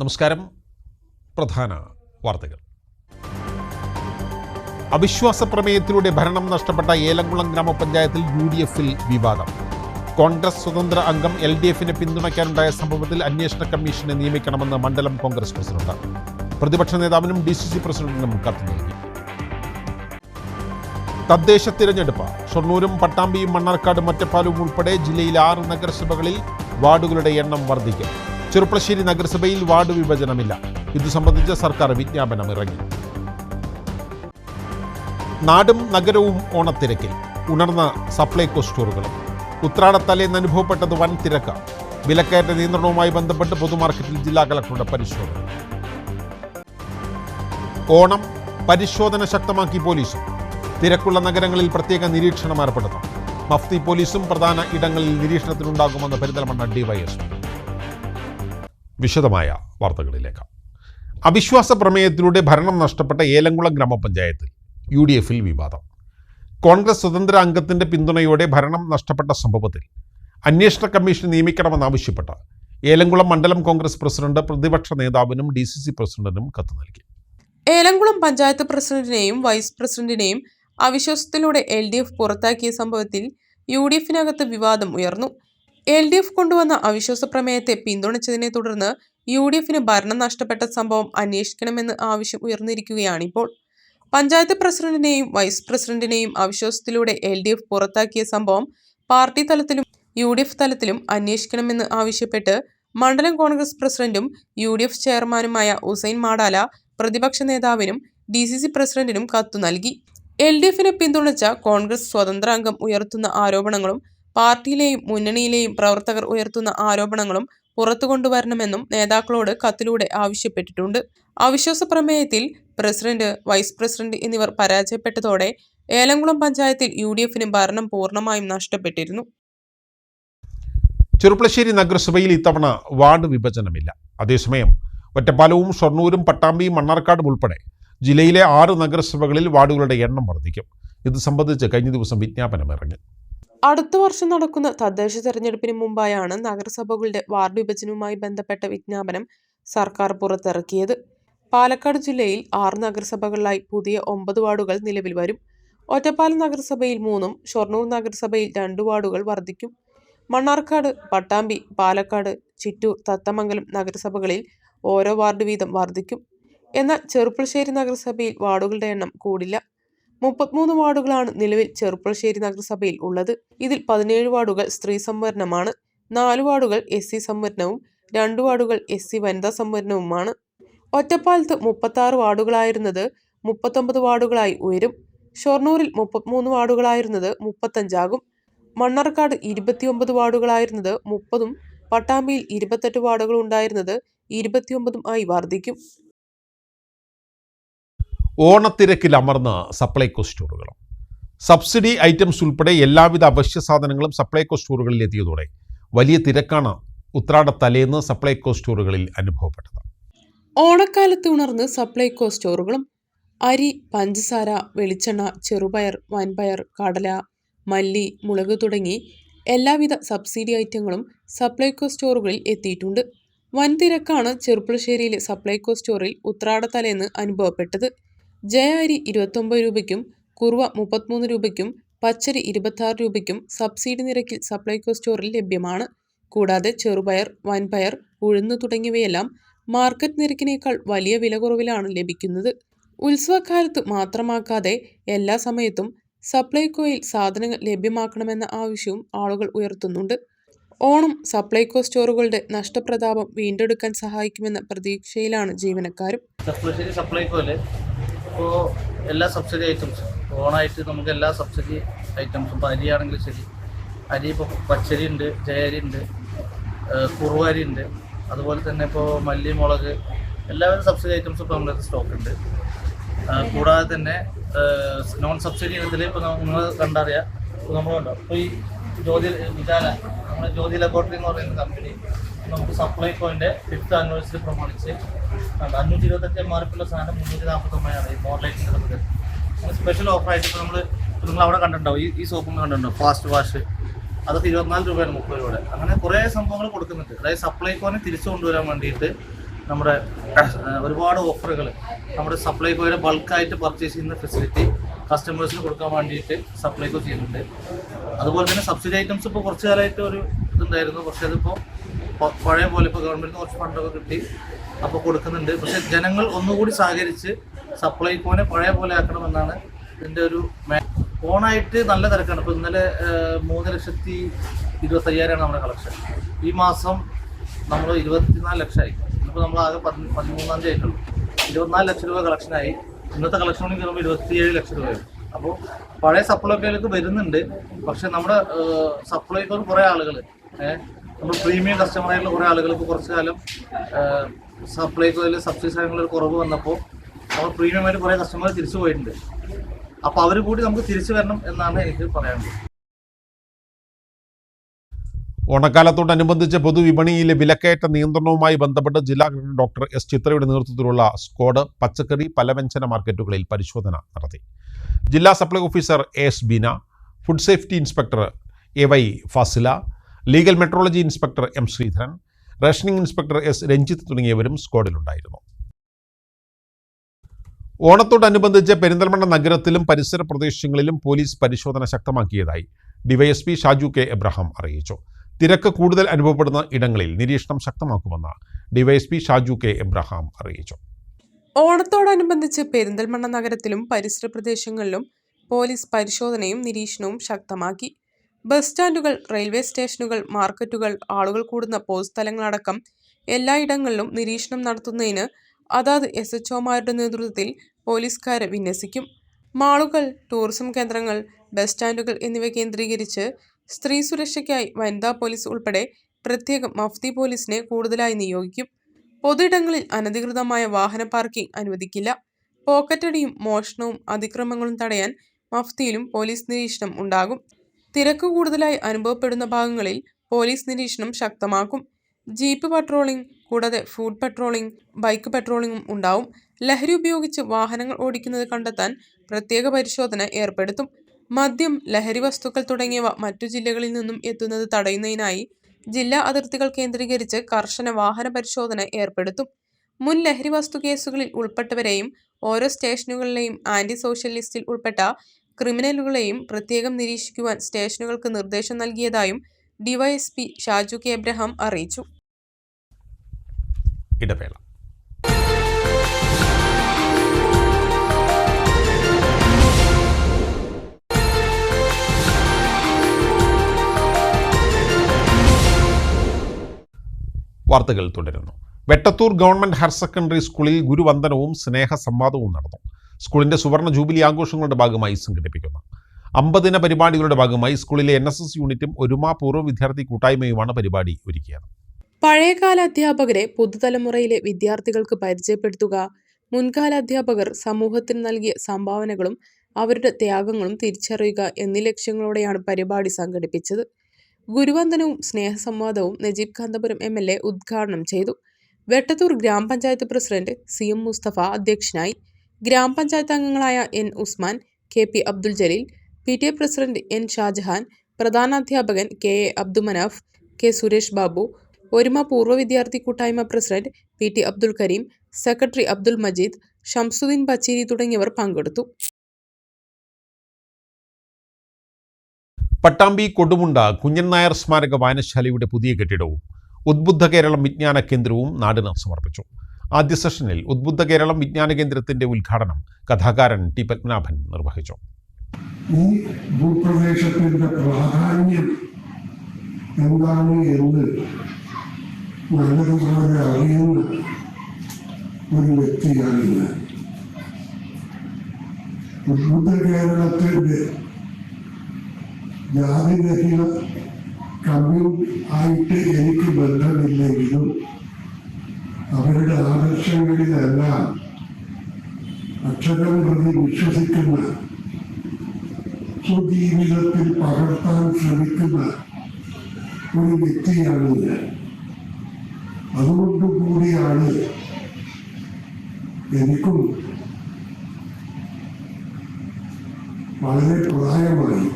നമസ്കാരം. പ്രധാന വാർത്തകൾ. അവിശ്വാസ പ്രമേയത്തിലൂടെ ഭരണം നഷ്ടപ്പെട്ട ഏലംകുളം ഗ്രാമപഞ്ചായത്തിൽ യു ഡി എഫിൽ വിവാദം. കോൺഗ്രസ് സ്വതന്ത്ര അംഗം എൽ ഡി എഫിനെ പിന്തുണയ്ക്കാനുണ്ടായ സംഭവത്തിൽ അന്വേഷണ കമ്മീഷനെ നിയമിക്കണമെന്ന് മണ്ഡലം കോൺഗ്രസ് പ്രസിഡന്റ്. പ്രതിപക്ഷ നേതാവിനും ഡി സി സി പ്രസിഡന്റിനും കത്ത് നൽകി. തദ്ദേശ തിരഞ്ഞെടുപ്പ്. ഷൊർണൂരും പട്ടാമ്പിയും മണ്ണാർക്കാടും ഒറ്റപ്പാലും ഉൾപ്പെടെ ജില്ലയിലെ ആറ് നഗരസഭകളിൽ വാർഡുകളുടെ എണ്ണം വർദ്ധിക്കും. ചെറുപ്പളശ്ശേരി നഗരസഭയിൽ വാർഡ് വിഭജനമില്ല. ഇതു സംബന്ധിച്ച് സർക്കാർ വിജ്ഞാപനം ഇറങ്ങി. നാടും നഗരവും ഓണത്തിരക്കിൽ. ഉണർന്ന സപ്ലൈകോ സ്റ്റോറുകളും. ഉത്രാടത്തലേന്ന് അനുഭവപ്പെട്ടത് വൻ തിരക്ക്. വിലക്കയറ്റ നിയന്ത്രണവുമായി ബന്ധപ്പെട്ട് പൊതുമാർക്കറ്റിൽ ജില്ലാ കളക്ടറുടെ പരിശോധന. ഓണം പരിശോധന ശക്തമാക്കി പോലീസും. തിരക്കുള്ള നഗരങ്ങളിൽ പ്രത്യേക നിരീക്ഷണം ഏർപ്പെടുത്തും മഫ്തി പോലീസും പ്രധാന ഇടങ്ങളിൽ നിരീക്ഷണത്തിനുണ്ടാകുമെന്ന് പെരിന്തൽമണ്ണ ഡിവൈഎസ്പി. വിശദമായ വാർത്തകളിലേക്ക്. അവിശ്വാസ പ്രമേയത്തിലൂടെ ഭരണം നഷ്ടപ്പെട്ട ഏലംകുളം ഗ്രാമപഞ്ചായത്തിൽ യു ഡി എഫിൽ വിവാദം. കോൺഗ്രസ് സ്വതന്ത്ര അംഗത്തിന്റെ പിന്തുണയോടെ ഭരണം നഷ്ടപ്പെട്ട സംഭവത്തിൽ അന്വേഷണ കമ്മീഷൻ നിയമിക്കണമെന്നാവശ്യപ്പെട്ട് ഏലംകുളം മണ്ഡലം കോൺഗ്രസ് പ്രസിഡന്റ് പ്രതിപക്ഷ നേതാവിനും ഡി സി സി പ്രസിഡന്റിനും കത്ത് നൽകി. ഏലംകുളം പഞ്ചായത്ത് പ്രസിഡന്റിനെയും വൈസ് പ്രസിഡന്റിനെയും അവിശ്വാസത്തിലൂടെ എൽ ഡി എഫ് പുറത്താക്കിയ സംഭവത്തിൽ യു ഡി എഫിനകത്ത് വിവാദം ഉയർന്നു. എൽ ഡി എഫ് കൊണ്ടുവന്ന അവിശ്വാസ പ്രമേയത്തെ പിന്തുണച്ചതിനെ തുടർന്ന് യു ഡി എഫിന് ഭരണം നഷ്ടപ്പെട്ട സംഭവം അന്വേഷിക്കണമെന്ന് ആവശ്യം ഉയർന്നിരിക്കുകയാണിപ്പോൾ പഞ്ചായത്ത് പ്രസിഡന്റിനെയും വൈസ് പ്രസിഡന്റിനെയും അവിശ്വാസത്തിലൂടെ എൽ ഡി എഫ് പുറത്താക്കിയ സംഭവം പാർട്ടി തലത്തിലും യു ഡി എഫ് തലത്തിലും അന്വേഷിക്കണമെന്ന് ആവശ്യപ്പെട്ട് മണ്ഡലം കോൺഗ്രസ് പ്രസിഡന്റും യു ഡി എഫ് ചെയർമാനുമായ ഉസൈൻ മാടാല പ്രതിപക്ഷ നേതാവിനും ഡി സി സി പ്രസിഡന്റിനും കത്തു നൽകി. എൽ ഡി എഫിനെ പിന്തുണച്ച കോൺഗ്രസ് സ്വതന്ത്ര അംഗം ഉയർത്തുന്ന ആരോപണങ്ങളും പാർട്ടിയിലെയും മുന്നണിയിലെയും പ്രവർത്തകർ ഉയർത്തുന്ന ആരോപണങ്ങളും പുറത്തു കൊണ്ടുവരണമെന്നും നേതാക്കളോട് കത്തിലൂടെ ആവശ്യപ്പെട്ടിട്ടുണ്ട്. അവിശ്വാസ പ്രമേയത്തിൽ പ്രസിഡന്റ് വൈസ് പ്രസിഡന്റ് എന്നിവർ പരാജയപ്പെട്ടതോടെ ഏലംകുളം പഞ്ചായത്തിൽ യു ഡി എഫിന് ഭരണം പൂർണമായും നഷ്ടപ്പെട്ടിരുന്നു. ചെറുപ്പളശ്ശേരി നഗരസഭയിൽ ഇത്തവണ വാർഡ് വിഭജനമില്ല. അതേസമയം ഒറ്റപ്പാലവും ഷൊർണൂരും പട്ടാമ്പിയും മണ്ണാർക്കാടും ഉൾപ്പെടെ ജില്ലയിലെ ആറ് നഗരസഭകളിൽ വാർഡുകളുടെ എണ്ണം വർദ്ധിക്കും. ഇത് സംബന്ധിച്ച് കഴിഞ്ഞ ദിവസം വിജ്ഞാപനം ഇറങ്ങി അടുത്ത വർഷം നടക്കുന്ന തദ്ദേശ തെരഞ്ഞെടുപ്പിന് മുമ്പായാണ് നഗരസഭകളുടെ വാർഡ് വിഭജനവുമായി ബന്ധപ്പെട്ട വിജ്ഞാപനം സർക്കാർ പുറത്തിറക്കിയത്. പാലക്കാട് ജില്ലയിൽ ആറ് നഗരസഭകളിലായി പുതിയ ഒമ്പത് വാർഡുകൾ നിലവിൽ വരും. ഒറ്റപ്പാലം നഗരസഭയിൽ മൂന്നും ഷൊർണൂർ നഗരസഭയിൽ രണ്ട് വാർഡുകൾ വർദ്ധിക്കും. മണ്ണാർക്കാട് പട്ടാമ്പി പാലക്കാട് ചിറ്റൂർ തത്തമംഗലം നഗരസഭകളിൽ ഓരോ വാർഡ് വീതം വർദ്ധിക്കും. എന്നാൽ ചെറുപ്പുളശ്ശേരി നഗരസഭയിൽ വാർഡുകളുടെ എണ്ണം കൂടില്ല. മുപ്പത്തിമൂന്ന് വാർഡുകളാണ് നിലവിൽ ചെറുപ്പുളശ്ശേരി നഗരസഭയിൽ ഉള്ളത്. ഇതിൽ പതിനേഴ് വാർഡുകൾ സ്ത്രീ സംവരണമാണ് നാല് വാർഡുകൾ എസ് സി സംവരണവും രണ്ട് വാർഡുകൾ എസ് സി വനിതാ സംവരണവുമാണ്. ഒറ്റപ്പാലത്ത് മുപ്പത്തി ആറ് വാർഡുകളായിരുന്നത് മുപ്പത്തൊമ്പത് വാർഡുകളായി ഉയരും. ഷൊർണൂരിൽ മുപ്പത്തിമൂന്ന് വാർഡുകളായിരുന്നത് മുപ്പത്തഞ്ചാകും. മണ്ണാർക്കാട് ഇരുപത്തിയൊമ്പത് വാർഡുകളായിരുന്നത് മുപ്പതും പട്ടാമ്പിയിൽ ഇരുപത്തെട്ട് വാർഡുകൾ ഉണ്ടായിരുന്നത് ഇരുപത്തിയൊമ്പതും ആയി വർദ്ധിക്കും. ഓണത്തിരക്കിൽ അമർന്ന സപ്ലൈകോ സ്റ്റോറുകളും സബ്സിഡി ഐറ്റംസ് ഉൾപ്പെടെ എല്ലാവിധ അവശ്യ സാധനങ്ങളും സപ്ലൈകോ സ്റ്റോറുകളിൽ എത്തിയതോടെ വലിയ തിരക്കാണ് ഉത്രാട തലേന്ന് സപ്ലൈകോ സ്റ്റോറുകളിൽ അനുഭവപ്പെട്ടത്. ഓണക്കാലത്ത് ഉണർന്ന് സപ്ലൈകോ സ്റ്റോറുകളും അരി പഞ്ചസാര വെളിച്ചെണ്ണ ചെറുപയർ വൻപയർ കടല മല്ലി മുളക് തുടങ്ങി എല്ലാവിധ സബ്സിഡി ഐറ്റങ്ങളും സപ്ലൈകോ സ്റ്റോറുകളിൽ എത്തിയിട്ടുണ്ട്. വൻതിരക്കാണ് ചെറുപ്പുളശ്ശേരിയിലെ സപ്ലൈകോ സ്റ്റോറിൽ ഉത്രാടത്തലേന്ന് അനുഭവപ്പെട്ടത്. ജയ അരി ഇരുപത്തൊമ്പത് രൂപയ്ക്കും കുറുവ മുപ്പത്തിമൂന്ന് രൂപയ്ക്കും പച്ചരി ഇരുപത്താറ് രൂപയ്ക്കും സബ്സിഡി നിരക്കിൽ സപ്ലൈകോ സ്റ്റോറിൽ ലഭ്യമാണ്. കൂടാതെ ചെറുപയർ വൻപയർ ഉഴുന്ന് തുടങ്ങിയവയെല്ലാം മാർക്കറ്റ് നിരക്കിനേക്കാൾ വലിയ വില കുറവിലാണ് ലഭിക്കുന്നത്. ഉത്സവകാലത്ത് മാത്രമാക്കാതെ എല്ലാ സമയത്തും സപ്ലൈകോയിൽ സാധനങ്ങൾ ലഭ്യമാക്കണമെന്ന ആവശ്യവും ആളുകൾ ഉയർത്തുന്നുണ്ട്. ഓണം സപ്ലൈകോ സ്റ്റോറുകളുടെ നഷ്ടപ്രതാപം വീണ്ടെടുക്കാൻ സഹായിക്കുമെന്ന പ്രതീക്ഷയിലാണ് ജീവനക്കാരും. ഇപ്പോൾ എല്ലാ സബ്സിഡി ഐറ്റംസും ഓണായിട്ട് നമുക്ക് എല്ലാ സബ്സിഡി ഐറ്റംസും ഇപ്പോൾ അരിയാണെങ്കിലും ശരി. അരി ഇപ്പോൾ പച്ചരി ഉണ്ട് ജയരി ഉണ്ട് കുറുവരി ഉണ്ട്. അതുപോലെ തന്നെ ഇപ്പോൾ മല്ലി മുളക് എല്ലാവരും സബ്സിഡി ഐറ്റംസും ഇപ്പോൾ നമ്മുടെ സ്റ്റോക്ക് ഉണ്ട്. കൂടാതെ തന്നെ നോൺ സബ്സിഡി ഇനത്തിൽ ഇപ്പോൾ നിങ്ങൾ കണ്ടറിയാം ഇപ്പോൾ നമ്മളുണ്ടോ ഇപ്പോൾ ഈ ജ്യോതി വിചാല നമ്മുടെ ജ്യോതി ലബോറട്ടറി എന്ന് പറയുന്ന കമ്പനി നമുക്ക് സപ്ലൈകോന്റെ ഫിഫ്ത്ത് ആനിവേഴ്സറി പ്രമാണിച്ച്. അഞ്ഞൂറ്റി ഇരുപത്തെട്ട് എം ആർ പിയുള്ള സാധനം മുന്നൂറ്റി നാൽപ്പത്തൊമ്പതാണ് ഈ മോഡലൈറ്റിംഗ് നമുക്ക്. സ്പെഷ്യൽ ഓഫറായിട്ട് ഇപ്പോൾ നമ്മൾ നിങ്ങൾ അവിടെ കണ്ടിട്ടുണ്ടാവും. ഈ ഈ സോപ്പും ഫാസ്റ്റ് വാഷ് അതൊക്കെ ഇരുപത്തിനാല് രൂപയാണ് മുപ്പത് രൂപയുടെ. അങ്ങനെ കുറേ സംഭവങ്ങൾ കൊടുക്കുന്നുണ്ട്. അതായത് സപ്ലൈകോനെ തിരിച്ചു കൊണ്ടുവരാൻ വേണ്ടിയിട്ട് നമ്മുടെ ഒരുപാട് ഓഫറുകൾ നമ്മുടെ സപ്ലൈകോയുടെ ബൾക്കായിട്ട് പർച്ചേസ് ചെയ്യുന്ന ഫെസിലിറ്റി കസ്റ്റമേഴ്സിന് കൊടുക്കാൻ വേണ്ടിയിട്ട് സപ്ലൈകോ ചെയ്യുന്നുണ്ട്. അതുപോലെ തന്നെ സബ്സിഡി ഐറ്റംസ് ഇപ്പോൾ കുറച്ച് കാലമായിട്ട് ഒരു ഇതുണ്ടായിരുന്നു. പക്ഷേ അതിപ്പോൾ പഴയ പോലെ ഇപ്പോൾ ഗവൺമെന്റ് കുറച്ച് ഫണ്ടൊക്കെ കിട്ടി അപ്പോൾ കൊടുക്കുന്നുണ്ട്. പക്ഷേ ജനങ്ങൾ ഒന്നുകൂടി സഹകരിച്ച് സപ്ലൈകോനെ പഴയ പോലെ ആക്കണമെന്നാണ് ഇതിന്റെ ഒരു ഫോണായിട്ട് നല്ല തിരക്കാണ്. ഇപ്പോൾ ഇന്നലെ മൂന്ന് ലക്ഷത്തി ഇരുപത്തയ്യായിരമാണ് നമ്മുടെ കളക്ഷൻ ഈ മാസം നമ്മൾ ഇരുപത്തിനാല് ലക്ഷമായി ഇപ്പോൾ നമ്മൾ ആകെ പതി- പതിമൂന്നാം തീയതി ആയിട്ടുള്ളൂ. ഇരുപത്തിനാല് ലക്ഷം രൂപ കളക്ഷനായി ഇന്നത്തെ കളക്ഷൻ കൂടി കയറുമ്പോൾ ഇരുപത്തിയേഴ് ലക്ഷം രൂപയായി. അപ്പോൾ പഴയ സപ്ലൈക്കോയിലേക്ക് വരുന്നുണ്ട്. പക്ഷെ നമ്മുടെ സപ്ലൈക്കോയിൽ കുറേ ആളുകൾ നമ്മൾ പ്രീമിയം കസ്റ്റമറായിട്ടുള്ള കുറേ ആളുകൾക്ക് കുറച്ച് കാലം സപ്ലൈക്കോയിൽ സബ്സിഡി സാധനങ്ങളിൽ കുറവ് വന്നപ്പോൾ നമ്മൾ പ്രീമിയമായിട്ട് കുറേ കസ്റ്റമർ തിരിച്ചു പോയിട്ടുണ്ട്. അപ്പോൾ അവർ കൂടി നമുക്ക് തിരിച്ചു വരണം എന്നാണ് എനിക്ക് പറയാനുള്ളത്. ഓണക്കാലത്തോടനുബന്ധിച്ച് പൊതുവിപണിയിലെ വിലക്കയറ്റ നിയന്ത്രണവുമായി ബന്ധപ്പെട്ട് ജില്ലാ കളക്ടർ ഡോക്ടർ എസ് ചിത്രയുടെ നേതൃത്വത്തിലുള്ള സ്ക്വാഡ് പച്ചക്കറി പലവ്യഞ്ജന മാർക്കറ്റുകളിൽ പരിശോധന നടത്തി. ജില്ലാ supply officer S Beena food safety inspector A Y Fasila legal metrology inspector M Sreedharan rationing inspector S Ranjith തുടങ്ങിയവരും സ്ക്വാഡിലുണ്ടായിരുന്നു. ഓണത്തോടനുബന്ധിച്ച് പെരിന്തൽമണ്ണ നഗരത്തിലും പരിസര പ്രദേശങ്ങളിലും പോലീസ് പരിശോധന ശക്തമാക്കിയതായി ഡിവൈഎസ്പി ഷാജു കെ എബ്രഹാം അറിയിച്ചു. തിരക്ക് കൂടുതൽ അനുഭവപ്പെടുന്ന ഇടങ്ങളിൽ നിരീക്ഷണം ശക്തമാക്കുമെന്ന് ഡിവൈഎസ്പി ഷാജു കെ എബ്രഹാം അറിയിച്ചു. ഓണത്തോടനുബന്ധിച്ച് പെരിന്തൽമണ്ണ നഗരത്തിലും പരിസര പ്രദേശങ്ങളിലും പോലീസ് പരിശോധനയും നിരീക്ഷണവും ശക്തമാക്കി. ബസ് സ്റ്റാൻഡുകൾ റെയിൽവേ സ്റ്റേഷനുകൾ മാർക്കറ്റുകൾ ആളുകൾ കൂടുന്ന പൊതുസ്ഥലങ്ങളടക്കം എല്ലായിടങ്ങളിലും നിരീക്ഷണം നടത്തുന്നതിന് അതാത് എസ് എച്ച് ഒമാരുടെ നേതൃത്വത്തിൽ പോലീസുകാരെ വിന്യസിക്കും. മാളുകൾ ടൂറിസം കേന്ദ്രങ്ങൾ ബസ് സ്റ്റാൻഡുകൾ എന്നിവ കേന്ദ്രീകരിച്ച് സ്ത്രീ സുരക്ഷയ്ക്കായി വനിതാ പോലീസ് ഉൾപ്പെടെ പ്രത്യേകം മഫ്തി പോലീസിനെ കൂടുതലായി നിയോഗിക്കും. പൊതുയിടങ്ങളിൽ അനധികൃതമായ വാഹന പാർക്കിംഗ് അനുവദിക്കില്ല. പോക്കറ്റടിയും മോഷണവും അതിക്രമങ്ങളും തടയാൻ മഫ്തിയിലും പോലീസ് നിരീക്ഷണം ഉണ്ടാകും. തിരക്ക് കൂടുതലായി അനുഭവപ്പെടുന്ന ഭാഗങ്ങളിൽ പോലീസ് നിരീക്ഷണം ശക്തമാക്കും. ജീപ്പ് പട്രോളിംഗ് കൂടാതെ ഫുഡ് പട്രോളിംഗ് ബൈക്ക് പട്രോളിംഗും ഉണ്ടാവും. ലഹരി ഉപയോഗിച്ച് വാഹനങ്ങൾ ഓടിക്കുന്നത് കണ്ടെത്താൻ പ്രത്യേക പരിശോധന ഏർപ്പെടുത്തും. മദ്യം ലഹരി വസ്തുക്കൾ തുടങ്ങിയവ മറ്റു ജില്ലകളിൽ നിന്നും എത്തുന്നത് തടയുന്നതിനായി ജില്ലാ അതിർത്തികൾ കേന്ദ്രീകരിച്ച് കർശന വാഹന പരിശോധന ഏർപ്പെടുത്തും. മുൻ ലഹരി വസ്തു കേസുകളിൽ ഉൾപ്പെട്ടവരെയും ഓരോ സ്റ്റേഷനുകളിലെയും ആന്റി സോഷ്യൽ ലിസ്റ്റിൽ ഉൾപ്പെട്ട ക്രിമിനലുകളെയും പ്രത്യേകം നിരീക്ഷിക്കുവാൻ സ്റ്റേഷനുകൾക്ക് നിർദ്ദേശം നൽകിയതായും ഡിവൈഎസ്പി ഷാജു കെ. എബ്രഹാം അറിയിച്ചു. ഇടവേള. വാർത്തകൾ തുടരുന്നു. വെട്ടത്തൂർ ഗവൺമെന്റ് ഹയർ സെക്കൻഡറി സ്കൂളിൽ ഗുരുവന്ദനവും സ്നേഹ സംവാദവും നടന്നു. സ്കൂളിന്റെ സുവർണ ജൂബിലി ആഘോഷങ്ങളുടെ ഭാഗമായി സംഘടിപ്പിക്കുന്നു. അമ്പതിന പരിപാടികളുടെ ഭാഗമായി സ്കൂളിലെ എൻ എസ് എസ് യൂണിറ്റും ഒരുമാ പൂർവ വിദ്യാർത്ഥി കൂട്ടായ്മയുമാണ് പരിപാടി ഒരുക്കിയത്. പഴയകാല അധ്യാപകരെ പുതുതലമുറയിലെ വിദ്യാർത്ഥികൾക്ക് പരിചയപ്പെടുത്തുക മുൻകാല അധ്യാപകർ സമൂഹത്തിന് നൽകിയ സംഭാവനകളും അവരുടെ ത്യാഗങ്ങളും തിരിച്ചറിയുക എന്നീ ലക്ഷ്യങ്ങളോടെയാണ് പരിപാടി സംഘടിപ്പിച്ചത്. ഗുരുവന്ദനവും സ്നേഹസംവാദവും Najeeb Kanthapuram M L A ഉദ്ഘാടനം ചെയ്തു. വെട്ടത്തൂർ ഗ്രാമപഞ്ചായത്ത് പ്രസിഡന്റ് സി എം മുസ്തഫ അധ്യക്ഷനായി ഗ്രാമപഞ്ചായത്ത് അംഗങ്ങളായ N Usman K P Abdul Jaleel P T A president N Shajahan പ്രധാനാധ്യാപകൻ K A Abdu Abdumanaf K Suresh Babu Oruma പൂർവ വിദ്യാർത്ഥി കൂട്ടായ്മ president P T Abdul Kareem secretary Abdul Majeed Shamsudheen Bacheri തുടങ്ങിയവർ പങ്കെടുത്തു. പട്ടാമ്പി കൊടുമുണ്ട കുഞ്ഞൻ നായർ സ്മാരക വായനശാലയുടെ പുതിയ കെട്ടിടവും ഉദ്ബുദ്ധ കേരളം വിജ്ഞാന കേന്ദ്രവും നാടിന് സമർപ്പിച്ചു. ആദ്യ സെഷനിൽ ഉദ്ബുദ്ധ കേരളം വിജ്ഞാന കേന്ദ്രത്തിന്റെ ഉദ്ഘാടനം കഥാകാരൻ ടി പത്മനാഭൻ നിർവഹിച്ചു. ഈ ഭൂപ്രദേശത്തിന്റെ പ്രാധാന്യം എന്താണ് എന്ന് നല്ലതുപോലെ അറിയുന്ന ഒരു വ്യക്തിയാണ് ഞാൻ. ഉദ്ബുദ്ധ കേരളത്തിന്റെ ജാതിരഹിത കമ്മ്യൂൺ ആയിട്ട് എനിക്ക് ബന്ധമില്ലെങ്കിലും അവരുടെ ആദർശങ്ങളിലെല്ലാം അക്ഷരം പ്രതി വിശ്വസിക്കുന്ന സ്വജീവിതത്തിൽ പകർത്താൻ ശ്രമിക്കുന്ന ഒരു വ്യക്തിയാണ് ഞാൻ. അതുകൊണ്ട് കൂടിയാണ് എനിക്കും വളരെ പ്രായമായി.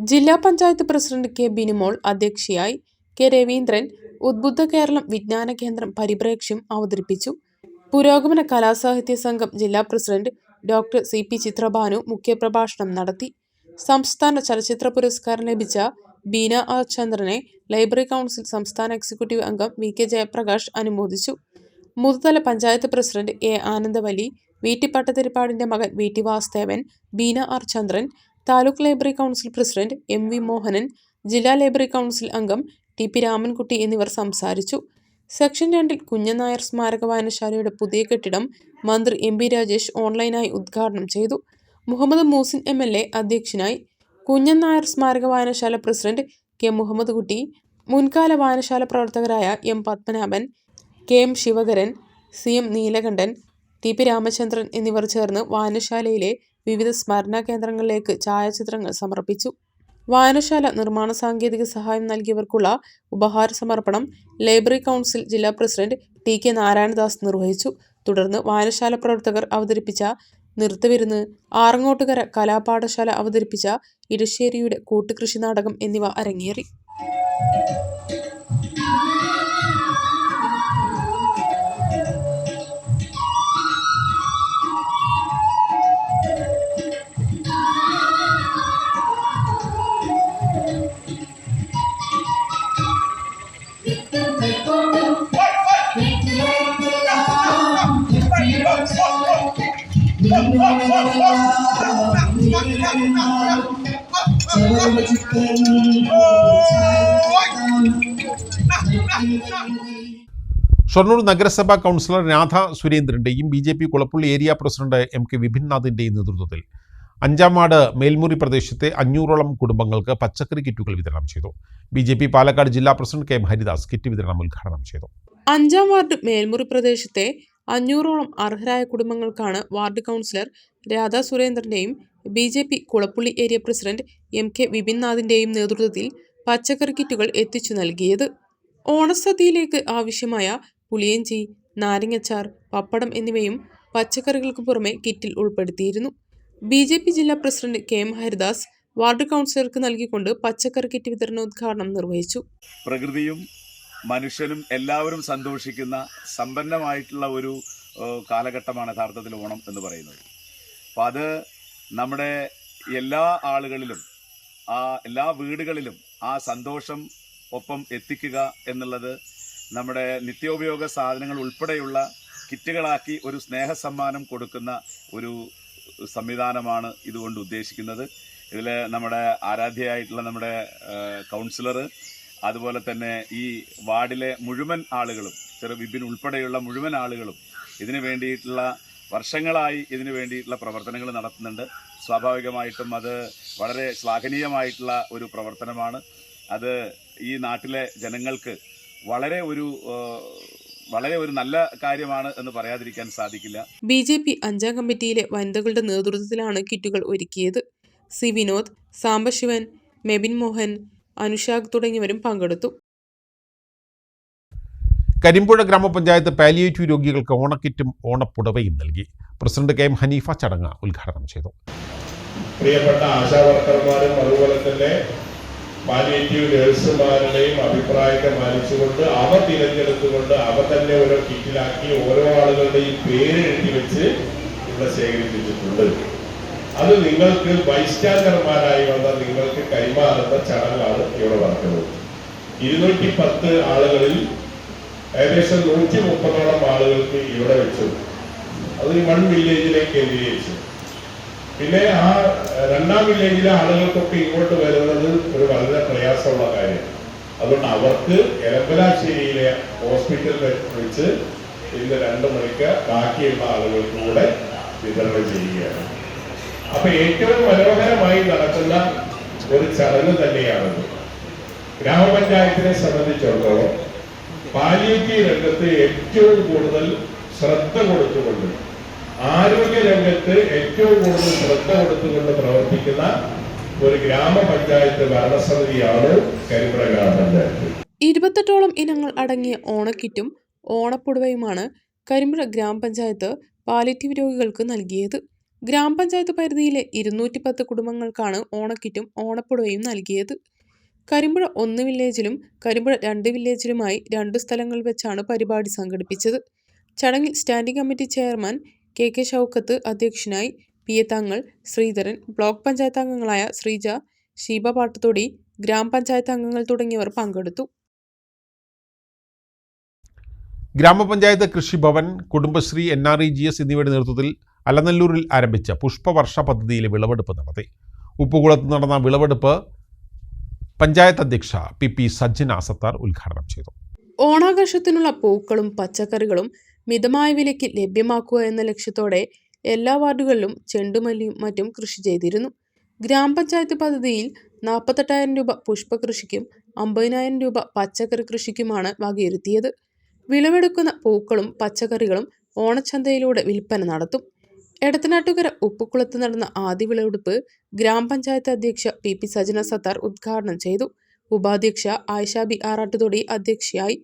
ജില്ലാ പഞ്ചായത്ത് പ്രസിഡന്റ് കെ ബിനിമോൾ അധ്യക്ഷയായി കെ രവീന്ദ്രൻ ഉദ്ബുദ്ധ കേരളം വിജ്ഞാന കേന്ദ്രം പരിപ്രേക്ഷ്യം അവതരിപ്പിച്ചു. പുരോഗമന കലാസാഹിത്യ സംഘം ജില്ലാ president doctor C P Chitrabhanu മുഖ്യപ്രഭാഷണം നടത്തി. സംസ്ഥാന ചലച്ചിത്ര പുരസ്കാരം ലഭിച്ച ബീന ആർ ചന്ദ്രനെ ലൈബ്രറി കൗൺസിൽ സംസ്ഥാന എക്സിക്യൂട്ടീവ് അംഗം വി കെ ജയപ്രകാശ് അനുമോദിച്ചു. Muthuthala panchayat president A Anandavalli V മകൻ V T Vasudevan Beena R Chandran taluk library council president M V Mohanan ജില്ലാ ലൈബ്രറി കൗൺസിൽ അംഗം ടി പി രാമൻകുട്ടി എന്നിവർ സംസാരിച്ചു. സെക്ഷൻ രണ്ടിൽ കുഞ്ഞനായർ സ്മാരക വായനശാലയുടെ പുതിയ കെട്ടിടം മന്ത്രി എം രാജേഷ് ഓൺലൈനായി ഉദ്ഘാടനം ചെയ്തു. Muhammad Muhsin M L A അധ്യക്ഷനായി കുഞ്ഞനായർ സ്മാരക വായനശാല പ്രസിഡന്റ് കെ മുഹമ്മദ് കുട്ടി മുൻകാല വായനശാല പ്രവർത്തകരായ M Padmanabhan K M Sivakaran C M Neelakandan T P Ramachandran എന്നിവർ ചേർന്ന് വായനശാലയിലെ വിവിധ സ്മരണ കേന്ദ്രങ്ങളിലേക്ക് ഛായാചിത്രങ്ങൾ സമർപ്പിച്ചു. വായനശാല നിർമ്മാണ സാങ്കേതിക സഹായം നൽകിയവർക്കുള്ള ഉപഹാര സമർപ്പണം ലൈബ്രറി കൗൺസിൽ ജില്ലാ പ്രസിഡന്റ് ടി കെ നാരായണദാസ് നിർവഹിച്ചു. തുടർന്ന് വായനശാല പ്രവർത്തകർ അവതരിപ്പിച്ച നൃത്തവിരുന്ന് ആറങ്ങോട്ടുകര കലാപാഠശാല അവതരിപ്പിച്ച ഇടശ്ശേരിയുടെ കൂട്ടുകൃഷി നാടകം എന്നിവ അരങ്ങേറി. ഷൊർണൂർ നഗരസഭാ councillor Radha സുരേന്ദ്രന്റെയും B J P Kulappully area president M K വിപിൻനാഥിന്റെയും നേതൃത്വത്തിൽ അഞ്ചാം വാർഡ് മേൽമുറി പ്രദേശത്തെ അഞ്ഞൂറോളം കുടുംബങ്ങൾക്ക് പച്ചക്കറി കിറ്റുകൾ വിതരണം ചെയ്തു. ബി ജെ പി പാലക്കാട് ജില്ലാ പ്രസിഡന്റ് കെ ഹരിദാസ് കിറ്റ് വിതരണം ഉദ്ഘാടനം ചെയ്തു. അഞ്ചാം വാർഡ് മേൽമുറി പ്രദേശത്തെ അഞ്ഞൂറോളം അർഹരായ കുടുംബങ്ങൾക്കാണ് ward councillor Radha സുരേന്ദ്രന്റെയും B J P Kulappully area president M K വിപിൻനാഥിന്റെയും നേതൃത്വത്തിൽ പച്ചക്കറി കിറ്റുകൾ എത്തിച്ചു നൽകിയത്. ഓണസദ്യയിലേക്ക് ആവശ്യമായ പുളിയഞ്ചി നാരങ്ങച്ചാർ പപ്പടം എന്നിവയും പച്ചക്കറികൾക്ക് പുറമെ കിറ്റിൽ ഉൾപ്പെടുത്തിയിരുന്നു. ബി ജെ പി ജില്ലാ president K M Haridas ward കൗൺസിലർക്ക് നൽകിക്കൊണ്ട് പച്ചക്കറി കിറ്റ് വിതരണോദ്ഘാടനം നിർവഹിച്ചു. പ്രകൃതിയും മനുഷ്യനും എല്ലാവരും സന്തോഷിക്കുന്ന സമ്പന്നമായിട്ടുള്ള ഒരു കാലഘട്ടമാണ് യഥാർത്ഥത്തിൽ ഓണം എന്ന് പറയുന്നത്. അപ്പം അത് നമ്മുടെ എല്ലാ ആളുകളിലും ആ എല്ലാ വീടുകളിലും ആ സന്തോഷം ഒപ്പം എത്തിക്കുക എന്നുള്ളത് നമ്മുടെ നിത്യോപയോഗ സാധനങ്ങൾ ഉൾപ്പെടെയുള്ള കിറ്റുകളാക്കി ഒരു സ്നേഹസമ്മാനം കൊടുക്കുന്ന ഒരു സംവിധാനമാണ് ഇതുകൊണ്ട് ഉദ്ദേശിക്കുന്നത്. ഇതിൽ നമ്മുടെ ആരാധ്യയായിട്ടുള്ള നമ്മുടെ കൗൺസിലർ അതുപോലെ തന്നെ ഈ വാർഡിലെ മുഴുവൻ ആളുകളും ചെറു വിപിൻ ഉൾപ്പെടെയുള്ള മുഴുവൻ ആളുകളും ഇതിനു വേണ്ടിയിട്ടുള്ള വർഷങ്ങളായി ഇതിനു വേണ്ടിയിട്ടുള്ള പ്രവർത്തനങ്ങൾ നടത്തുന്നുണ്ട്. സ്വാഭാവികമായിട്ടും അത് വളരെ ശ്ലാഘനീയമായിട്ടുള്ള ഒരു പ്രവർത്തനമാണ്. അത് ഈ നാട്ടിലെ ജനങ്ങൾക്ക് വളരെ ഒരു വളരെ ഒരു നല്ല കാര്യമാണ് എന്ന് പറയാതിരിക്കാൻ സാധിക്കില്ല. ബി ജെ പി അഞ്ചാം കമ്മിറ്റിയിലെ വനിതകളുടെ നേതൃത്വത്തിലാണ് കിറ്റുകൾ ഒരുക്കിയത്. സി വിനോദ് സാംബശിവൻ മെബിൻ മോഹൻ അനുഷാഗ് തുടങ്ങിയവരും പങ്കെടുത്തു. കരിമ്പുഴ ഗ്രാമപഞ്ചായത്ത് പാലിയേറ്റീവ് രോഗികൾക്ക് ഓണക്കിറ്റും ഓണപ്പുടവയും നൽകി. പ്രസിഡന്റ് കെ എം ഹനീഫ ചടങ്ങ് ഉദ്ഘാടനം ചെയ്തു. പ്രിയപ്പെട്ട ആശാവർക്കർമാരും അതുപോലെ തന്നെ പാലിയേറ്റീവ് നഴ്സുമാരുടെയും അഭിപ്രായത്തെ മാനിച്ചുകൊണ്ട് അവ തിരഞ്ഞെടുത്തുകൊണ്ട് അവ തന്നെ ഓരോ കിറ്റിലാക്കി ഓരോ ആളുകളുടെയും പേര് എഴുതി വെച്ച് ഇവിടെ ശേഖരിപ്പിച്ചിട്ടുണ്ട്. അത് നിങ്ങൾക്ക് ബൈസ്റ്റാൻഡർമാരായി വന്ന നിങ്ങൾക്ക് കൈമാറുന്ന ചടങ്ങാണ് ഇവിടെ നടക്കുന്നത്. ഇരുന്നൂറ്റി പത്ത് ആളുകളിൽ ഏകദേശം നൂറ്റി മുപ്പതോളം ആളുകൾക്ക് ഇവിടെ വെച്ചു. അത് വൺ വില്ലേജിലേക്ക് കേന്ദ്രീകരിച്ചു. പിന്നെ ആ രണ്ടാം വില്ലേജിലെ ആളുകൾക്കൊക്കെ ഇങ്ങോട്ട് വരുന്നത് ഒരു വളരെ പ്രയാസമുള്ള കാര്യമാണ് അതുകൊണ്ട് അവർക്ക് എലമ്പലാശ്ശേരിയിലെ ഹോസ്പിറ്റലിൽ വെച്ച് ഇന്ന് രണ്ട് മണിക്ക് ബാക്കിയുള്ള ആളുകൾക്കൂടെ വിതരണം ചെയ്യുകയാണ്. അപ്പൊ ഏറ്റവും മനോഹരമായി നടക്കുന്ന ഒരു ചടങ്ങ് തന്നെയാണത്. ഗ്രാമപഞ്ചായത്തിനെ സംബന്ധിച്ചിടത്തോളം പാലിയേറ്റീവ് രംഗത്ത് ഏറ്റവും കൂടുതൽ ശ്രദ്ധ കൊടുത്തുകൊണ്ട് ആരോഗ്യ രംഗത്ത് ഏറ്റവും കൂടുതൽ ശ്രദ്ധ കൊടുത്തുകൊണ്ട് പ്രവർത്തിക്കുന്ന ഒരു ഗ്രാമപഞ്ചായത്ത് ഭരണസമിതിയാണ് കരിമ്പുഴ ഗ്രാമപഞ്ചായത്ത്. ഇരുപത്തെട്ടോളം ഇനങ്ങൾ അടങ്ങിയ ഓണക്കിറ്റും ഓണപ്പുടവയുമാണ് കരിമ്പുഴ ഗ്രാമപഞ്ചായത്ത് പാലിറ്റീവ് രോഗികൾക്ക് നൽകിയത്. ഗ്രാമപഞ്ചായത്ത് പരിധിയിലെ ഇരുന്നൂറ്റി പത്ത് കുടുംബങ്ങൾക്കാണ് ഓണക്കിറ്റും ഓണപ്പുടവയും നൽകിയത്. കരിമ്പുഴ ഒന്ന് വില്ലേജിലും കരിമ്പുഴ രണ്ട് വില്ലേജിലുമായി രണ്ട് സ്ഥലങ്ങൾ വെച്ചാണ് പരിപാടി സംഘടിപ്പിച്ചത്. ചടങ്ങിൽ standing committee chairman K K Shoukath അധ്യക്ഷനായി P A Thangal Sreedharan block panchayat അംഗങ്ങളായ ശ്രീജ ഷീബ പാട്ടത്തൊടി ഗ്രാമപഞ്ചായത്ത് അംഗങ്ങൾ തുടങ്ങിയവർ പങ്കെടുത്തു. ഗ്രാമപഞ്ചായത്ത് Krishibhavan Kudumbashree N R E G S എന്നിവയുടെ നേതൃത്വത്തിൽ അലനല്ലൂരിൽ ആരംഭിച്ച പുഷ്പവർഷ പദ്ധതിയിൽ വിളവെടുപ്പ് നടത്തി. ഉപ്പുകുളത്ത് നടന്ന വിളവെടുപ്പ് പഞ്ചായത്ത് അധ്യക്ഷ പി പി സജ്ജന സത്താർ ഉദ്ഘാടനം ചെയ്തു. ഓണാഘോഷത്തിനുള്ള പൂക്കളും പച്ചക്കറികളും മിതമായ വിലയ്ക്ക് ലഭ്യമാക്കുക എന്ന ലക്ഷ്യത്തോടെ എല്ലാ വാർഡുകളിലും ചെണ്ടുമല്ലിയും മറ്റും കൃഷി ചെയ്തിരുന്നു. ഗ്രാമപഞ്ചായത്ത് പദ്ധതിയിൽ നാൽപ്പത്തെട്ടായിരം രൂപ പുഷ്പകൃഷിക്കും അമ്പതിനായിരം രൂപ പച്ചക്കറി കൃഷിക്കുമാണ് വകയിരുത്തിയത്. വിളവെടുക്കുന്ന പൂക്കളും പച്ചക്കറികളും ഓണച്ചന്തയിലൂടെ വിൽപ്പന നടത്തും. എടത്തനാട്ടുകര ഉപ്പുകുളത്ത് നടന്ന ആദ്യ വിളവെടുപ്പ് ഗ്രാമപഞ്ചായത്ത് അധ്യക്ഷ പി പി സജന സത്താർ ഉദ്ഘാടനം ചെയ്തു. ഉപാധ്യക്ഷ ആയിഷ ബി ആറാട്ടുതൊടി അധ്യക്ഷയായി.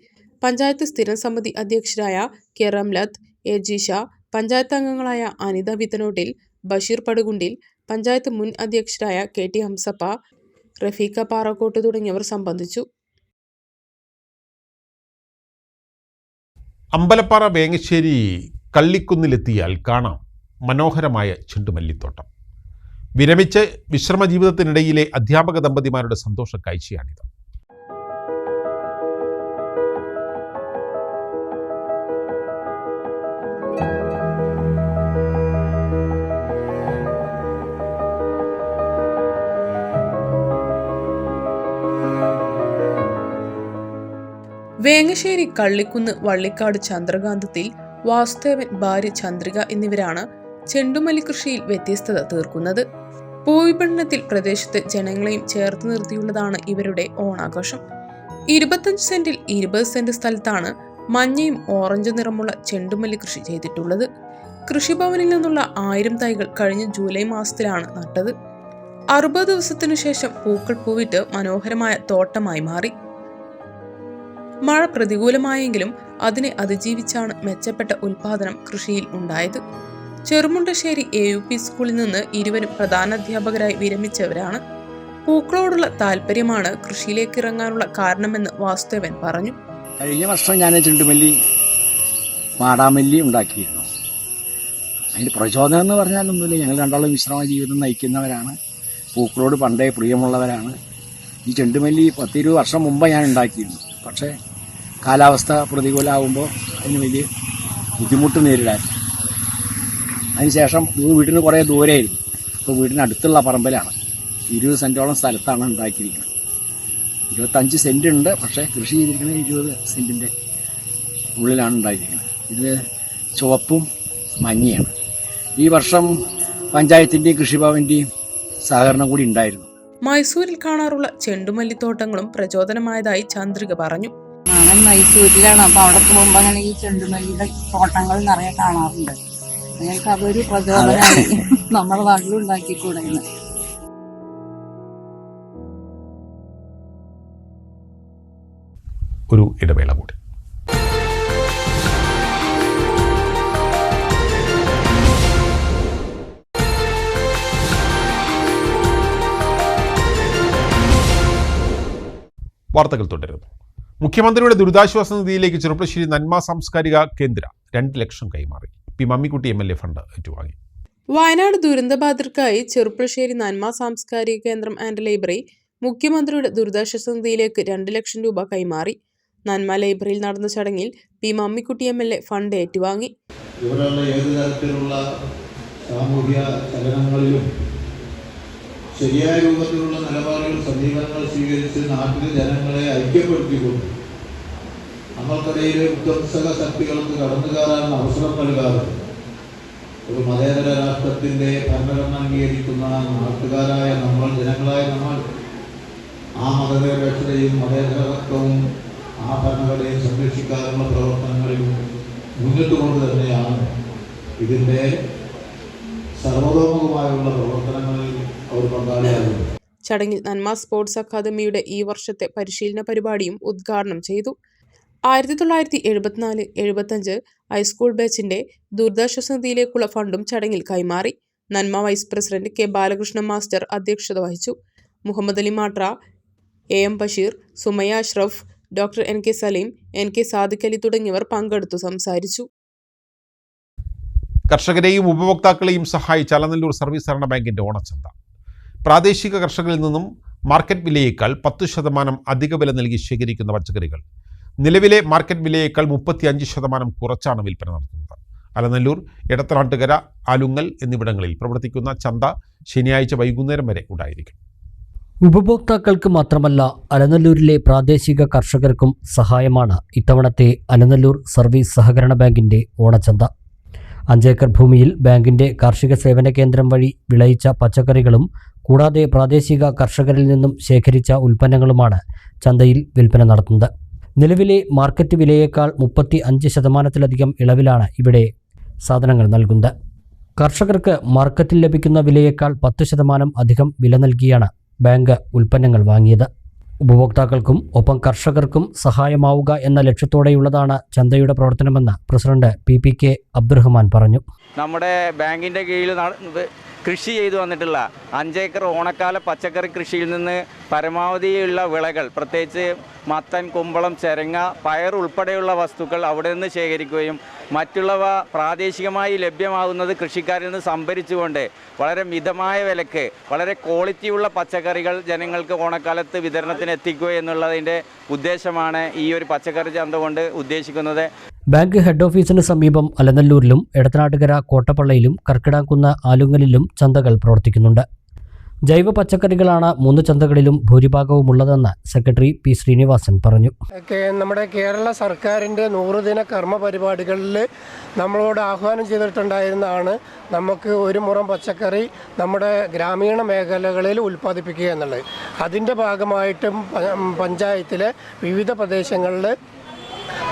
പഞ്ചായത്ത് സ്ഥിരം സമിതി അധ്യക്ഷരായ K Ramlath A G Sha panchayat അംഗങ്ങളായ അനിത വിത്തനോട്ടിൽ ബഷീർ പടുകുണ്ടിൽ പഞ്ചായത്ത് മുൻ അധ്യക്ഷരായ കെ ടി ഹംസപ്പ റഫീഖ പാറക്കോട്ട് തുടങ്ങിയവർ സംബന്ധിച്ചു. അമ്പലപ്പാറ വേങ്ങശ്ശേരി കള്ളിക്കുന്നിലെത്തിയാൽ കാണാം. മനോഹരമായ ചെണ്ടുമല്ലിത്തോട്ടം. വിരമിച്ച് വിശ്രമ ജീവിതത്തിനിടയിലെ അധ്യാപക ദമ്പതിമാരുടെ സന്തോഷ കാഴ്ചയാണിത്. വേങ്ങശ്ശേരി കള്ളിക്കുന്ന് വള്ളിക്കാട് ചന്ദ്രകാന്തത്തിൽ വാസുദേവൻ ഭാര്യ ചന്ദ്രിക എന്നിവരാണ് ചെണ്ടുമല്ലി കൃഷിയിൽ വ്യത്യസ്തത തീർക്കുന്നത്. പൂവിപണ്ണനത്തിൽ പ്രദേശത്ത് ജനങ്ങളെയും ചേർത്ത് നിർത്തിയുള്ളതാണ് ഇവരുടെ ഓണാഘോഷം. ഇരുപത്തഞ്ച് സെന്റിൽ ഇരുപത് സെന്റ് സ്ഥലത്താണ് മഞ്ഞയും ഓറഞ്ച് നിറമുള്ള ചെണ്ടുമല്ലി കൃഷി ചെയ്തിട്ടുള്ളത്. കൃഷിഭവനിൽ നിന്നുള്ള ആയിരം തൈകൾ കഴിഞ്ഞ ജൂലൈ മാസത്തിലാണ് നട്ടത്. അറുപത് ദിവസത്തിനു ശേഷം പൂക്കൾ പൂവിട്ട് മനോഹരമായ തോട്ടമായി മാറി. മഴ പ്രതികൂലമായെങ്കിലും അതിനെ അതിജീവിച്ചാണ് മെച്ചപ്പെട്ട ഉൽപാദനം കൃഷിയിൽ ഉണ്ടായത്. ചെറുമുണ്ടശ്ശേരി എ യു പി സ്കൂളിൽ നിന്ന് ഇരുവരും പ്രധാനാധ്യാപകരായി വിരമിച്ചവരാണ്. പൂക്കളോടുള്ള താല്പര്യമാണ് കൃഷിയിലേക്ക് ഇറങ്ങാനുള്ള കാരണമെന്ന് വാസുദേവൻ പറഞ്ഞു. കഴിഞ്ഞ വർഷം ഞാൻ ചെണ്ടുമല്ലി മാടാമല്ലി ഉണ്ടാക്കിയിരുന്നു. അതിന്റെ പ്രചോദനം എന്ന് പറഞ്ഞാൽ ഒന്നുമില്ല. ഞങ്ങൾ രണ്ടാളും വിശ്രമ ജീവിതം നയിക്കുന്നവരാണ്. പൂക്കളോട് പണ്ടേ പ്രിയമുള്ളവരാണ്. ഈ ചെണ്ടുമല്ലി പത്തിരുപത് വർഷം മുമ്പ് ഞാൻ ഉണ്ടാക്കിയിരുന്നു. പക്ഷേ കാലാവസ്ഥ പ്രതികൂലമാകുമ്പോൾ അതിന് വലിയ ബുദ്ധിമുട്ട് നേരിടാൻ അതിനുശേഷം ഇത് വീട്ടിന് കുറേ ദൂരെയായിരുന്നു. ഇപ്പോൾ വീടിന് അടുത്തുള്ള പറമ്പിലാണ്. ഇരുപത് സെന്റോളം സ്ഥലത്താണ് ഉണ്ടാക്കിയിരിക്കുന്നത്. ഇരുപത്തഞ്ച് സെന്റ് ഉണ്ട്. പക്ഷേ കൃഷി ചെയ്തിരിക്കുന്നത് ഇരുപത് സെന്റിന്റെ ഉള്ളിലാണ് ഉണ്ടായിരിക്കുന്നത് ഇത് ചുവപ്പും മഞ്ഞയാണ്. ഈ വർഷം പഞ്ചായത്തിന്റെയും കൃഷിഭവന്റെയും സഹകരണം കൂടി ഉണ്ടായിരുന്നു. മൈസൂരിൽ കാണാറുള്ള ചെണ്ടുമല്ലിത്തോട്ടങ്ങളും പ്രചോദനമായതായി ചന്ദ്രിക പറഞ്ഞു. ഞാൻ മൈസൂരിലാണ്. അപ്പോൾ അവിടെ പോകുമ്പോ അങ്ങനെ ഈ ചെണ്ടുമല്ലിയുടെ തോട്ടങ്ങൾ നിറയെ കാണാറുണ്ട്. ഞങ്ങൾക്ക് അതൊരു പ്രചോദനമായി നമ്മുടെ നാട്ടിലുണ്ടാക്കിക്കൂടെ എന്ന്. ഒരു ഇടവേള കൂടി. വാർത്തകൾ തുടരുന്നു മുഖ്യമന്ത്രിയുടെ ദുരിതാശ്വാസ നിധിയിലേക്ക് ചെറുപ്പശ്ശേരി നന്മ സാംസ്കാരിക കേന്ദ്ര രണ്ട് ലക്ഷം കൈമാറി. P Mammikutty M L A fund ഏറ്റുവാങ്ങി. വയനാട് ദുരന്തബാധിതർക്കായി ചെറുപ്പശ്ശേരി നന്മ സാംസ്കാരിക കേന്ദ്രം ആൻഡ് ലൈബ്രറി മുഖ്യമന്ത്രിയുടെ ദുരിതാശ്വാസ നിധിയിലേക്ക് രണ്ട് ലക്ഷം രൂപ കൈമാറി. നന്മ ലൈബ്രറിയിൽ നടന്ന ചടങ്ങിൽ P Mammikutty M L A fund ഏറ്റുവാങ്ങി. ഇവിടെയുള്ള ഏത് തരത്തിലുള്ള സാമൂഹ്യ ചലനങ്ങളിലും ശരിയായ രൂപത്തിലുള്ള നിലപാടുകൾ സമീപനങ്ങൾ സ്വീകരിച്ച് നാട്ടിലെ ജനങ്ങളെ ഐക്യപ്പെടുത്തിക്കൊണ്ട് നമ്മൾക്കിടയിലെ വിധ്വംസക ശക്തികൾക്ക് കടന്നു കയറാൻ അവസരം നൽകാതെ ഒരു മതേതര രാഷ്ട്രത്തിന്റെ ഭരണഘടന അംഗീകരിക്കുന്ന നാട്ടുകാരായ നമ്മൾ ജനങ്ങളായ നമ്മൾ ആ മതനിരപേക്ഷതയും മതേതരത്വവും ആ ഭരണഘടനയും സംരക്ഷിക്കാനുള്ള പ്രവർത്തനങ്ങളിലും മുന്നിട്ട് കൊണ്ട് തന്നെയാണ് ഇതിന്റെ സർവതോമുഖമായുള്ള പ്രവർത്തനങ്ങളിൽ അവർ പങ്കാളിയാകുന്നത്. ചടങ്ങിൽ നന്മ സ്പോർട്സ് അക്കാദമിയുടെ ഈ വർഷത്തെ പരിശീലന പരിപാടിയും ഉദ്ഘാടനം ചെയ്തു. ആയിരത്തി തൊള്ളായിരത്തി എഴുപത്തിനാല് എഴുപത്തഞ്ച് ഹൈസ്കൂൾ ബാച്ചിന്റെ ദുരിതാശ്വാസ നിധിയിലേക്കുള്ള ഫണ്ടും ചടങ്ങിൽ കൈമാറി. Nanma vice president K Balakrishnan master അധ്യക്ഷത വഹിച്ചു. Muhammad Ali Matra A M Basheer Sumaya Ashraf doctor N K Saleem N K Sadiq Ali തുടങ്ങിയവർ പങ്കെടുത്തു സംസാരിച്ചു. കർഷകരെയും ഉപഭോക്താക്കളെയും സഹായിച്ച അലനല്ലൂർ സർവീസ് ഭരണ ബാങ്കിന്റെ ഓണച്ചന്ത. പ്രാദേശിക കർഷകരിൽ നിന്നും മാർക്കറ്റ് വിലയേക്കാൾ പത്ത് ശതമാനം അധിക വില നൽകി ശേഖരിക്കുന്ന പച്ചക്കറികൾ. നിലവിലെ മാർക്കറ്റ് വിലയേക്കാൾ മുപ്പത്തിയഞ്ച് ശതമാനം കുറച്ചാണ് വിൽപ്പന നടത്തുന്നത്. അലനല്ലൂർ എടത്തനാട്ടുകര ആലുങ്ങൽ എന്നിവിടങ്ങളിൽ പ്രവർത്തിക്കുന്ന ചന്ത ശനിയാഴ്ച വൈകുന്നേരം വരെ ഉണ്ടായിരിക്കും. ഉപഭോക്താക്കൾക്ക് മാത്രമല്ല അലനല്ലൂരിലെ പ്രാദേശിക കർഷകർക്കും സഹായമാണ് ഇത്തവണത്തെ അലനല്ലൂർ സർവീസ് സഹകരണ ബാങ്കിന്റെ ഓണച്ചന്ത. അഞ്ചേക്കർ ഭൂമിയിൽ ബാങ്കിന്റെ കാർഷിക സേവന കേന്ദ്രം വഴി വിളയിച്ച പച്ചക്കറികളും കൂടാതെ പ്രാദേശിക കർഷകരിൽ നിന്നും ശേഖരിച്ച ഉൽപ്പന്നങ്ങളുമാണ് ചന്തയിൽ വിൽപ്പന നടത്തുന്നത്. നിലവിലെ മാർക്കറ്റ് വിലയേക്കാൾ മുപ്പത്തി അഞ്ച് ശതമാനത്തിലധികം ഇളവിലാണ് ഇവിടെ സാധനങ്ങൾ നൽകുന്നത്. കർഷകർക്ക് മാർക്കറ്റിൽ ലഭിക്കുന്ന വിലയേക്കാൾ പത്ത് ശതമാനം അധികം വില നൽകിയാണ് ബാങ്ക് ഉൽപ്പന്നങ്ങൾ വാങ്ങിയത്. ഉപഭോക്താക്കൾക്കും ഒപ്പം കർഷകർക്കും സഹായമാവുക എന്ന ലക്ഷ്യത്തോടെയുള്ളതാണ് ചന്തയുടെ പ്രവർത്തനമെന്ന് president P P K Abdurahman പറഞ്ഞു. നമ്മുടെ ബാങ്കിന്റെ കീഴിൽ കൃഷി ചെയ്തു വന്നിട്ടുള്ള അഞ്ചേക്കർ ഓണക്കാല പച്ചക്കറി കൃഷിയിൽ നിന്ന് പരമാവധിയുള്ള വിളകൾ പ്രത്യേകിച്ച് മത്തൻ കുമ്പളം ചെരങ്ങ പയർ ഉൾപ്പെടെയുള്ള വസ്തുക്കൾ അവിടെ നിന്ന് ശേഖരിക്കുകയും മറ്റുള്ളവ പ്രാദേശികമായി ലഭ്യമാകുന്നത് കൃഷിക്കാരിൽ നിന്ന് സംഭരിച്ചുകൊണ്ട് വളരെ മിതമായ വിലക്ക് വളരെ ക്വാളിറ്റിയുള്ള പച്ചക്കറികൾ ജനങ്ങൾക്ക് ഓണക്കാലത്ത് വിതരണത്തിന് എത്തിക്കുക എന്നുള്ളതിന്റെ ഉദ്ദേശമാണ് ഈ ഒരു പച്ചക്കറി ചന്ത കൊണ്ട് ഉദ്ദേശിക്കുന്നത്. ബാങ്ക് ഹെഡ് ഓഫീസിന് സമീപം അലനല്ലൂരിലും എടത്തനാട്ടുകര കോട്ടപ്പള്ളയിലും കർക്കിടാക്കുന്ന ആലുങ്ങലിലും ചന്തകൾ പ്രവർത്തിക്കുന്നുണ്ട്. ജൈവ പച്ചക്കറികളാണ് മൂന്ന് ചന്തകളിലും ഭൂരിഭാഗവും ഉള്ളതെന്ന് സെക്രട്ടറി പി ശ്രീനിവാസൻ പറഞ്ഞു. നമ്മുടെ കേരള സർക്കാരിന്റെ നൂറുദിന കർമ്മ പരിപാടികളിൽ നമ്മളോട് ആഹ്വാനം ചെയ്തിട്ടുണ്ടായിരുന്നതാണ് നമുക്ക് ഒരു മുറം പച്ചക്കറി നമ്മുടെ ഗ്രാമീണ മേഖലകളിൽ ഉൽപ്പാദിപ്പിക്കുക എന്നുള്ളത്. അതിന്റെ ഭാഗമായിട്ടും പഞ്ചായത്തിലെ വിവിധ പ്രദേശങ്ങളിൽ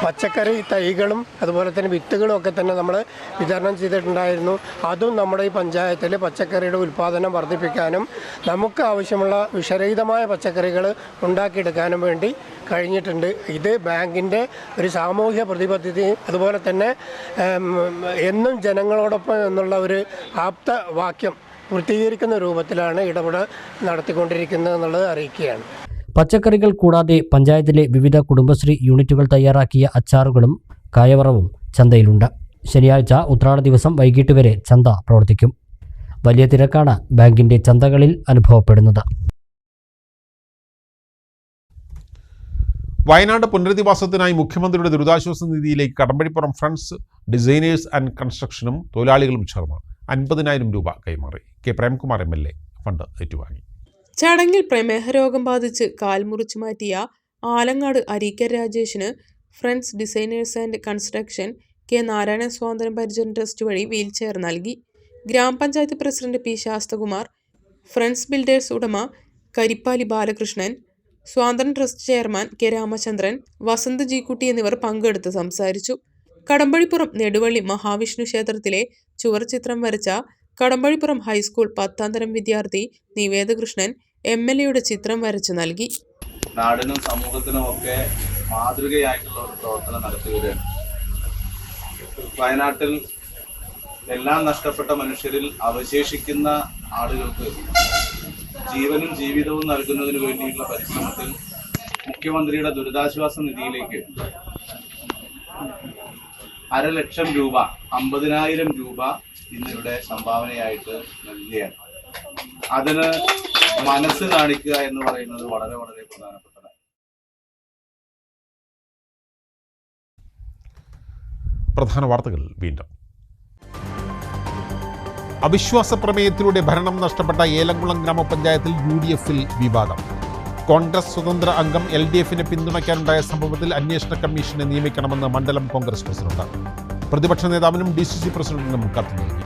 പച്ചക്കറി തൈകളും അതുപോലെ തന്നെ വിത്തുകളും ഒക്കെ തന്നെ നമ്മൾ വിതരണം ചെയ്തിട്ടുണ്ടായിരുന്നു. അതും നമ്മുടെ ഈ പഞ്ചായത്തിൽ പച്ചക്കറിയുടെ ഉൽപ്പാദനം വർദ്ധിപ്പിക്കാനും നമുക്ക് ആവശ്യമുള്ള വിഷരഹിതമായ പച്ചക്കറികൾ ഉണ്ടാക്കിയെടുക്കാനും വേണ്ടി കഴിഞ്ഞിട്ടുണ്ട്. ഇത് ബാങ്കിന്റെ ഒരു സാമൂഹ്യ പ്രതിബദ്ധതയും അതുപോലെ തന്നെ എന്നും ജനങ്ങളോടൊപ്പം എന്നുള്ള ഒരു ആപ്ത വാക്യം പൂർത്തീകരിക്കുന്ന രൂപത്തിലാണ് ഇടപെടൽ നടത്തിക്കൊണ്ടിരിക്കുന്നത് എന്നുള്ളത് അറിയിക്കുകയാണ്. പച്ചക്കറികൾ കൂടാതെ പഞ്ചായത്തിലെ വിവിധ കുടുംബശ്രീ യൂണിറ്റുകൾ തയ്യാറാക്കിയ അച്ചാറുകളും കായവറവും ചന്തയിലുണ്ട്. ശനിയാഴ്ച ഉത്രാട ദിവസം വൈകിട്ട് വരെ ചന്ത പ്രവർത്തിക്കും. വലിയ തിരക്കാണ് ബാങ്കിന്റെ ചന്തകളിൽ അനുഭവപ്പെടുന്നത്. വയനാട് പുനരധിവാസത്തിനായി മുഖ്യമന്ത്രിയുടെ ദുരിതാശ്വാസ നിധിയിലേക്ക് കടമ്പഴിപ്പുറം ഫ്രണ്ട്സ് ഡിസൈനേഴ്സ് ആൻഡ് കൺസ്ട്രക്ഷനും തൊഴിലാളികളും ചേർന്ന് അൻപതിനായിരം രൂപ കൈമാറി. K. Premkumar M. L. A. Fund ഏറ്റുവാങ്ങി. ചടങ്ങിൽ പ്രമേഹ രോഗം ബാധിച്ച് കാൽ മുറിച്ചു മാറ്റിയ Alangad Areekkar രാജേഷിന് friends designers and construction K Narayana സ്വാതന്ത്ര്യം പരിചരണ ട്രസ്റ്റ് വഴി വീൽചെയർ നൽകി. ഗ്രാമപഞ്ചായത്ത് president P Sasthakumar friends builders ഉടമ കരിപ്പാലി ബാലകൃഷ്ണൻ സ്വാതന്ത്ര്യ trust chairman K Ramachandran Vasanth G Kutty എന്നിവർ പങ്കെടുത്ത് സംസാരിച്ചു. കടമ്പഴിപ്പുറം നെടുവള്ളി മഹാവിഷ്ണു ക്ഷേത്രത്തിലെ ചുവർ ചിത്രം വരച്ച കടമ്പഴിപ്പുറം ഹൈസ്കൂൾ പത്താം തരം വിദ്യാർത്ഥി നിവേദകൃഷ്ണൻ എം എൽ എയുടെ ചിത്രം വരച്ചു നൽകി. നാടിനും സമൂഹത്തിനും ഒക്കെ മാതൃകയായിട്ടുള്ള ഒരു പ്രവർത്തനം നടത്തുകയാണ്. വയനാട്ടിൽ എല്ലാം നഷ്ടപ്പെട്ട മനുഷ്യരിൽ അവശേഷിക്കുന്ന ആളുകൾക്ക് ജീവനും ജീവിതവും നൽകുന്നതിന് വേണ്ടിയുള്ള പരിശ്രമത്തിൽ മുഖ്യമന്ത്രിയുടെ ദുരിതാശ്വാസ നിധിയിലേക്ക് അരലക്ഷം രൂപ അമ്പതിനായിരം രൂപ ഇന്നിവിടെ സംഭാവനയായിട്ട് നൽകുകയാണ്. അതിന് മനസ്സ് കാണിക്കുക എന്ന് പറയുന്നത് വളരെ വളരെ പ്രധാനപ്പെട്ടതാണ്. പ്രധാന വാർത്തകൾ വീണ്ടും. അവിശ്വാസ പ്രമേയത്തിലൂടെ ഭരണം നഷ്ടപ്പെട്ട ഏലംകുളം ഗ്രാമപഞ്ചായത്തിൽ യു ഡി എഫിൽ വിവാദം. കോൺഗ്രസ് സ്വതന്ത്ര അംഗം എൽ ഡി എഫിനെ പിന്തുണയ്ക്കാനുണ്ടായ സംഭവത്തിൽ അന്വേഷണ കമ്മീഷനെ നിയമിക്കണമെന്ന് മണ്ഡലം കോൺഗ്രസ് പ്രസിഡന്റ്. പ്രതിപക്ഷ നേതാവിനും ഡി സി സി പ്രസിഡന്റിനും കത്ത് നൽകി.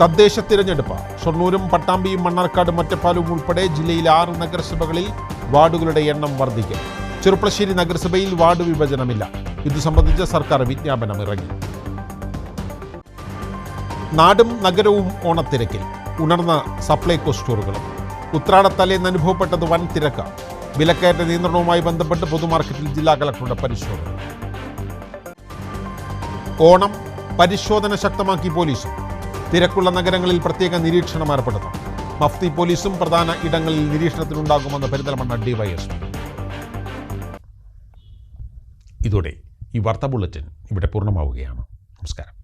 തദ്ദേശ തിരഞ്ഞെടുപ്പ്. ഷൊർണൂരും പട്ടാമ്പിയും മണ്ണാർക്കാടും ഒറ്റപ്പാലും ഉൾപ്പെടെ ജില്ലയിലെ ആറ് നഗരസഭകളിൽ വാർഡുകളുടെ എണ്ണം വർദ്ധിക്കും. ചെറുപ്പശ്ശേരി നഗരസഭയിൽ വാർഡ് വിഭജനമില്ല. ഇത് സംബന്ധിച്ച് സർക്കാർ വിജ്ഞാപനം ഇറങ്ങി. നാടും നഗരവും ഓണത്തിരക്കിൽ. ഉണർന്ന സപ്ലൈകോ സ്റ്റോറുകളും. ഉത്രാടത്തലേന്ന് അനുഭവപ്പെട്ടത് വൻ തിരക്ക് വിലക്കയറ്റ നിയന്ത്രണവുമായി ബന്ധപ്പെട്ട് പൊതുമാർക്കറ്റിൽ ജില്ലാ കളക്ടറുടെ പരിശോധന. ഓണം പരിശോധന ശക്തമാക്കി പോലീസ്. തിരക്കുള്ള നഗരങ്ങളിൽ പ്രത്യേക നിരീക്ഷണം ഏർപ്പെടുത്തും മഫ്തി പോലീസും പ്രധാന ഇടങ്ങളിൽ നിരീക്ഷണത്തിലുണ്ടാകുമെന്ന് പെരിന്തൽമണ്ണ ഡിവൈഎസ്പി ഇതോടെ ഈ വാർത്താ ബുള്ളറ്റിൻ ഇവിടെ പൂർണമാവുകയാണ്. നമസ്കാരം.